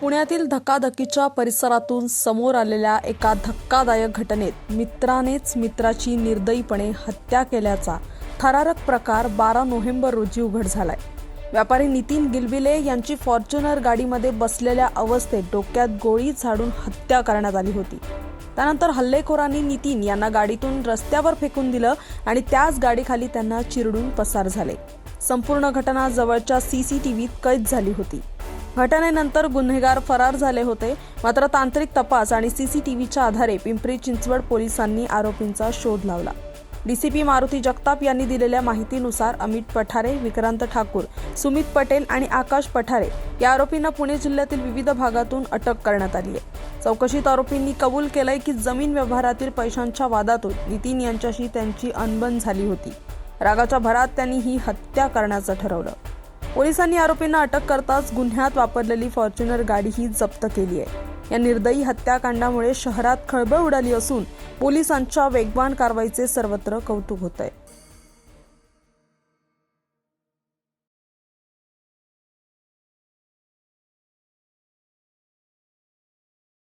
पुण्यातील धकाधकीच्या परिसरातून समोर आलेल्या एका धक्कादायक घटनेत मित्रानेच मित्राची निर्दयीपणे हत्या केल्याचा थरारक प्रकार बारा नोव्हेंबर रोजी उघड झालाय. व्यापारी नितीन गिलबिले यांची फॉर्च्युनर गाडीमध्ये बसलेल्या अवस्थेत डोक्यात गोळी झाडून हत्या करण्यात आली होती. त्यानंतर हल्लेखोरांनी नितीन यांना गाडीतून रस्त्यावर फेकून दिलं आणि त्याच गाडीखाली त्यांना चिरडून पसार झाले. संपूर्ण घटना जवळच्या सीसीटीव्हीत कैद झाली होती. घटनेनंतर गुन्हेगार फरार झाले होते. मात्र तांत्रिक तपास आणि सीसीटीव्हीच्या आधारे पिंपरी चिंचवड पोलिसांनी आरोपींचा शोध लावला. डीसीपी मारुती जगताप यांनी दिलेल्या माहितीनुसार अमित पठारे विक्रांत ठाकूर सुमित पटेल आणि आकाश पठारे या आरोपींना पुणे जिल्ह्यातील विविध भागातून अटक करण्यात आली आहे. चौकशीत आरोपींनी कबूल केलंय की जमीन व्यवहारातील पैशांच्या वादातून नितीन यांच्याशी त्यांची अनबन झाली होती. रागाच्या भरात त्यांनी ही हत्या करण्याचं ठरवलं. पोलिसांनी आरोपींना अटक करताच गुन्ह्यात वापरलेली फॉर्च्युनर गाडीही जप्त केली आहे. या निर्दयी हत्याकांडामुळे शहरात खळबळ उडाली असून पोलिसांच्या वेगवान कारवाईचे सर्वत्र कौतुक होत आहे